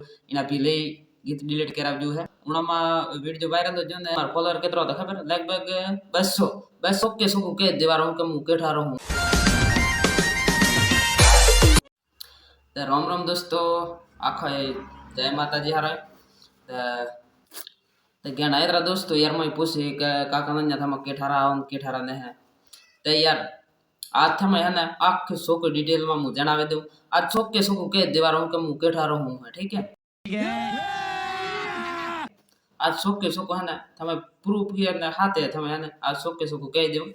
इना पीले गीत डिलीट करा जो है। उना उनामा वीडियो वायरल तो हो जने मार फॉलोअर केतरो था खबर? लगभग 200 200 के सो के दीवार हूँ के मुँह के ठारो हूँ तो राम राम दोस्तों, आखो जय माता जी हारा। तो ज्ञान आयरा दोस्तों, यार मई पूछे का काका नन्या था मके के ठारा हम के ठारा ने है तो यार આ તમે એને આખી છોકરી ડિટેલમાં હું જણાવી દઉં. આ છોકે છોકું કહી, દેવા રહું કે હું કેઠા રહું હું ઠીક હે? આ છોકે છોકું હે ને, તમે પ્રૂફ ને હાથે તમે હે ને, આ છોકે છોકું કહી દઉં.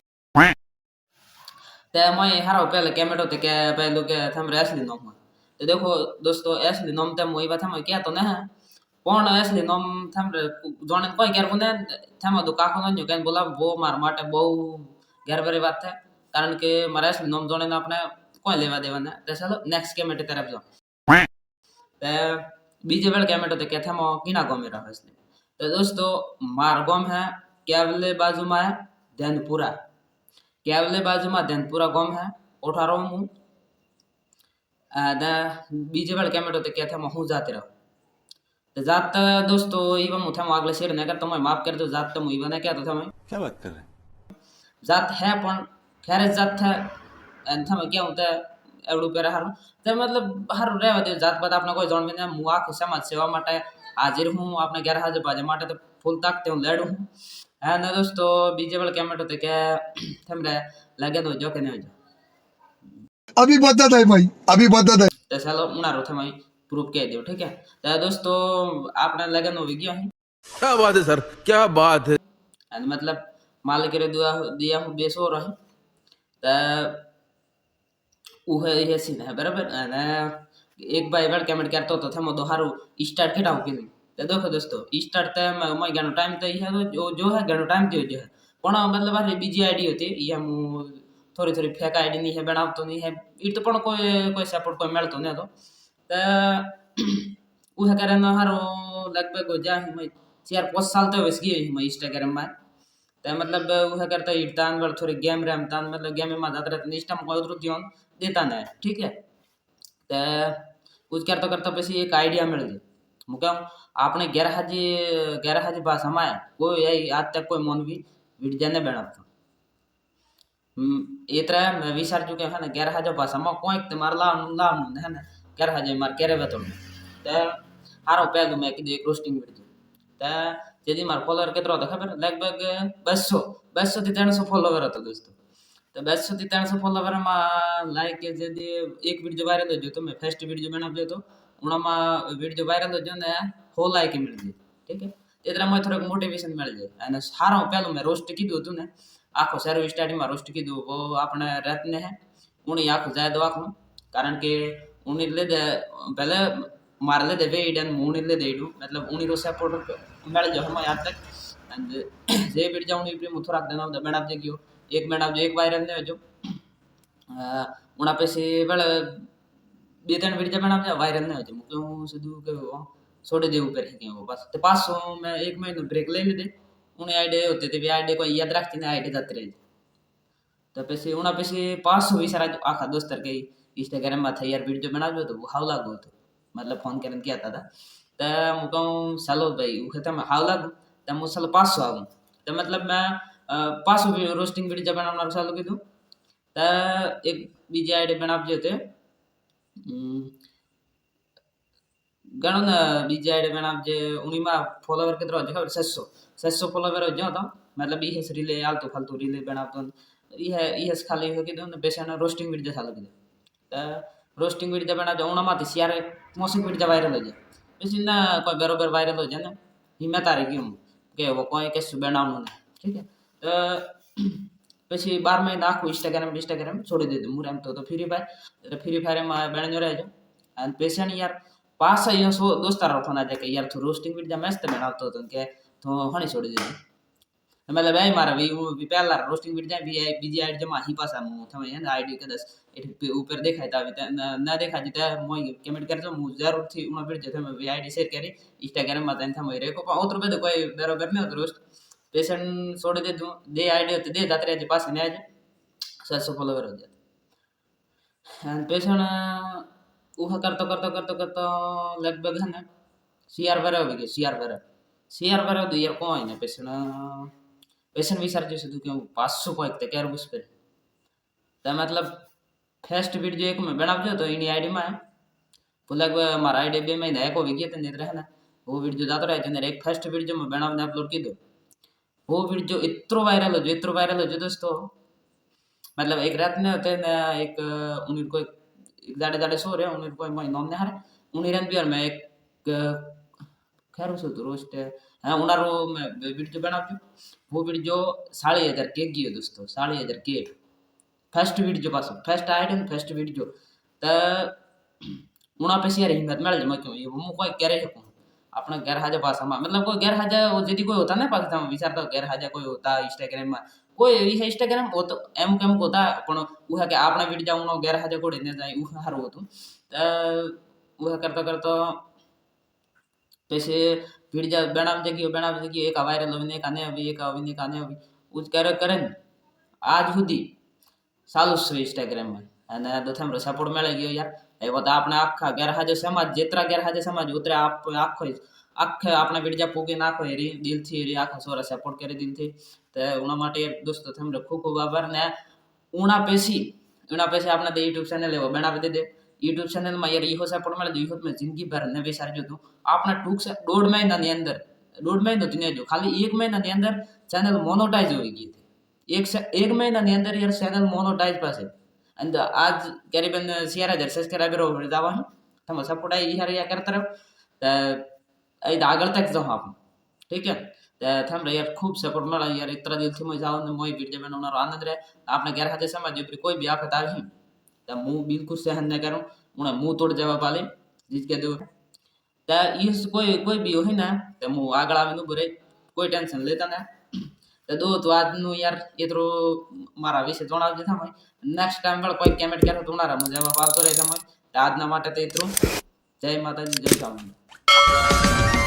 તે મય હારો પહેલે કેમેટો તે કે પહેલું કે તમે એસલી નોમ તો દેખો દોસ્તો, એસલી નોમ તેમ હોય વાત તમે ક્યાં તો ને કોણ એસલી નોમ તમે જોણે કોઈ ઘેર બોને તમે તો કાકો નો કે બોલા બહુ માર માટે બહુ ઘેર વાત થાય. કારણ કે મારા असली નોમ જોણે આપણે કોઈ લેવા દેવા ના તો ચાલો નેક્સ્ટ કેમેટે તરફ જો તે બીજે વેળ કેમેટો તે કે થમ કિના ગોમે રહે છે તો દોસ્તો માર ગોમ હે કેવલે બાજુમાં હે ધ્યાનપુરા કેવલે બાજુમાં ધ્યાનપુરા ગોમ હે ઓઠારો હું બીજે વેળ કેમેટો તે કે થમ હું જાતે રહું तो जात दोस्तों इवन मुठा आगले शेर नहीं कर तुम्हें माफ कर दो जात तो इवन है क्या तो तुम्हें क्या बात कर रहे हैं जात है पण खैर जात था थम मतलब क्या होता है एवडू पेरा हर। तो मतलब हर रहे होते जात पात अपना कोई जान बिना मुआ खुशा मत सेवा माटे हाजिर हूँ अपने ग्यारह हज़ार बाजे माटे तो फूल ताकते हूँ लेड हूँ। है ना दोस्तों बीजे वाले क्या मटो तो क्या थम रहे लगे तो जो कहने जो अभी बता दे भाई अभी बता दे तो चलो रो भाई प्रूफ कह ठीक है? तो दोस्तों आपने तो है। क्या बात है सर क्या बात है। मतलब मालिक रे दुआ दिया हूँ बेसो रहा। ઉહે સીન હે બરાબર અને એક ભાઈ વડ કેમેન્ટ કરતો હતો થમો તો હારું સ્ટાર્ટ ખેટાવું કીધું તો દેખો દોસ્તો સ્ટાર્ટ તો એમાં ઘણો ટાઈમ તો ઈ જો હે ઘણો ટાઈમ થયો જો પણ મતલબ આ બીજી આઈડી હતી ઈ હું થોડી થોડી ફેક આઈડી ની હે બનાવતો ની હે ઈ તો પણ કોઈ કોઈ સપોર્ટ કોઈ મળતો ન હતો તો ઉહે કારણ હારો લગભગ જ્યાં હું ચાર પાંચ સાલ તો વસી ગયો હું ઇન્સ્ટાગ્રામમાં तो मतलब वह करता इडतान बर थोड़ी गेम रमतान मतलब गेम में जाता रहता इस टाइम कोई ध्यान देता ना ठीक है? तो कुछ करता करता पे एक आइडिया मिल गई। मुका आपने कहूँ जी गैरहाजी गैरहाजी भाषा में कोई यही आज तक कोई मन भी विट जाने बैठा था। हम्म, ये तरह मैं विचार चुके है ना गैरहाजो भाषा में कोई तो मार ला ला है ना गैरहाजे मार कह रहे बेतो तो हारो पहलू मैं कीधु एक रोस्टिंग वीडियो। तो जेदी मार फॉलोअर के तरह देखा पड़े लगभग बस सौ बस सौ तीन फॉलोअर आता दोस्तों। तो बस सौ तीन सौ फॉलोअर में लाइक के जेदी एक वीडियो वायरल हो जाए तो मैं फ़र्स्ट वीडियो बना दे तो उन्हें माँ वीडियो वायरल हो जाए ना हो लाइक मिल जाए ठीक है? इतना मैं थोड़ा मोटिवेशन मिल जाए एंड मैं रोस्ट की दो रोस्ट की दो वो अपने रत्न है पहले પહેલે મારે લીધે વેઇડ અને ઉણી લીધે એડું મતલબ ઉણી રો સપોર્ટ મેળ જો હમ યાદ તક અને જે બીડ જાઉં ની પ્રેમ થોડાક દના દ મેણાપ જે ગયો એક મેણાપ જો એક વાયરલ ને જો ઉણા પછી વેળ બે ત્રણ વિડીયો મેણાપ વાયરલ ને જો કે હું સીધું કે છોડી દેવું કરી કે બસ તે પાછો મેં એક મહિનો બ્રેક લઈ લીધી ઉણી આઈડી હોતી તે આઈડી કોઈ યાદ રાખતી ને આઈડી જતી રહી તો પછી ઉણા પછી પાછો વિચાર આખા દોસ્તર કે ઇન્સ્ટાગ્રામમાં થઈ યાર વિડીયો બનાવ્યો તો હાવ લાગુ હતું મતલબ ફોન કરીને કહેતા હતા તો હું કહું ચાલો ભાઈ હું તમે હાવ લાગુ તો હું ચાલો પાછું આવું તો મતલબ મેં પાછું રોસ્ટિંગ વિડીયો બનાવવાનું ચાલુ કીધું તો એક બીજી આઈડી બનાવજો તે ઘણો ને બીજી આઈડી બનાવજે ઉણીમાં ફોલોવર કેટલો હશે ખબર છસો છસો ફોલોવર જો તો મતલબ ઈ હેસ રીલે આલતું ફાલતું રીલે બનાવતો ઈ હે ઈ હેસ ખાલી હો કીધું ને બેસાને રોસ્ટિંગ વિડીયો ચાલુ કીધું તો રોસ્ટિંગ વીડિયો બનાવજો ઉણામાંથી સિયારે મોસમ વીડિયો વાયરલ હોય પછી ના કોઈ બરોબર વાયરલ હોય ને હિંમત તારે ગયું કે કોઈ કશું બનાવવાનું ઠીક તો પછી બાર મહિના આખું ઇન્સ્ટાગ્રામ ઇન્સ્ટાગ્રામ છોડી દીધું હું એમ તો ફ્રી ફાયર એટલે ફ્રી ફાયરમાં બેણજો રહેજો અને પેશન યાર પાછા અહીંયા દોસ્તાર રાખવાના છે કે યાર તું રોસ્ટિંગ વીડિયો મસ્ત બનાવતો હતો કે તો હણી છોડી દીધું. मतलब है, मारा वी वो भी पहला रोस्टिंग बिट जाए बी आई बीजी आईड जमा, ही पासा था मैं है, आईडी का दस ऊपर देखा था ना देखा जीता मोय कमेंट कर जो मुझे ज़रूर थी उन बिट जथे मैं आईडी शेयर करी इंस्टाग्राम में तन थमे रे को उतर पे तो कोई बराबर में रोस्ट पेशेंट छोड़ दे दे आईडी होते, दे जाते रहे पास ने आज सात फॉलोवर हो जाते। पेशेंट करते लगभग है ना सी आर हो तो यार कौन है पेशेंट પેશન વિચારજો સીધું કે હું પાછું કોઈક તે કેર બુસ કરે તો મતલબ ફેસ્ટ વિડીયો એક મેં બનાવજો તો એની આઈડીમાં પુલક મારા આઈડી બે મહિના એક વિગત ને રહે ને वो वीडियो जाता रहे जने एक फर्स्ट वीडियो में बनाने अपलोड की दो वो वीडियो इतना वायरल हो जो इतना वायरल हो जो दोस्तों मतलब एक रात में होते ना एक उन्हीं को एक दाड़े दाड़े सो रहे उन्हीं को मैं नॉन ने हारे उन्हीं रन भी और मैं एक खैर उसे दुरुस्त है हाँ उन वीडियो बना दू वो वीडियो साढ़े हज़ार के की दोस्तों साढ़े हज़ार के फ़र्स्ट वीडियो पास फ़र्स्ट आइटम फ़र्स्ट वीडियो तो उना पे शेयर हिम्मत मिल जाए क्यों ये मुँह कोई कह रहे अपना गैर हाजा पास हम मतलब कोई गैर हाजा वो यदि कोई होता ना पाकिस्तान में विचार तो गैर हाजा कोई होता इंस्टाग्राम में कोई ये इंस्टाग्राम वो तो एम कम होता अपन वह के अपना वीडियो जाऊँगा गैर हाजा को देने जाए वह हर वो तो वह करता करता પછી વિડીયો બનાવ જગ્યો બનાવ જગ્યો એક વાયરલ હવે એક આને આવી એક આવીને એક આને આવી ઉજ કરે કરે ને આજ સુધી ચાલુ જ છે ઇન્સ્ટાગ્રામમાં અને દથમરો સપોર્ટ મળી ગયો યાર એવો તો આપણે આખા ગેરહાજર સમાજ જેતરા ગેરહાજર સમાજ ઉતરે આપ આખો આખે આપણે વિડીયા પૂગી નાખો એ રી દિલથી એ રી આખા સોરા સપોર્ટ કરી દિલથી તો ઉના માટે યાર દોસ્તો તમને ખૂબ ખૂબ આભાર ને ઉણા પેશી ઉણા પેશી આપણે તો યુટ્યુબ ચેનલ એવો બનાવી દીધે યુટ્યુબ ચેનલમાં યાર ઈહો સપોર્ટ મળે તો ઈહો મેં જિંદગી ભર ને વિચારજો તું આપણે ટૂંક છે દોઢ મહિનાની અંદર દોઢ મહિનો જ નહીં જો ખાલી એક મહિનાની અંદર ચેનલ મોનોટાઈઝ હોઈ ગઈ હતી એક સે- એક મહિનાની અંદર યાર ચેનલ મોનોટાઈઝ પાસે અને આજ કરીબન ચાર હજાર સબસ્ક્રાઈબર દાવા છે તમે સપોર્ટ આવી યાર યાર કરતા રહો તો અહીં આગળ તક જાઉં આપણે ઠીક है તો થમને યાર ખૂબ સપોર્ટ મળે યાર इतना દિલથી मैं जाऊँ મોય વિડીયો બનાવનારો આનંદ રહે આપણે ગેરહાજર સમાજ ઉપર કોઈ બી આફત આવી ಮೂ ಬಿಲ್ಕುಲ್ ಸಹನ್ ना करो उन्हें मुंह तोड़ जवाब आले जिसके दो ता इस कोई कोई भी हो है ना तो मु आगळ આવે નું ભરે કોઈ ટેન્શન લેતા ના તો દોત વાતનું યાર એટલો મારા વિશે જણાવજો તમે નેક્સ્ટ ટાઈમ પર કોઈ કમેન્ટ કરો તો મારા મને જવાબ આવતો રહે તમે આજના માટે તો એટલું જય માતાજી જય સ્વામી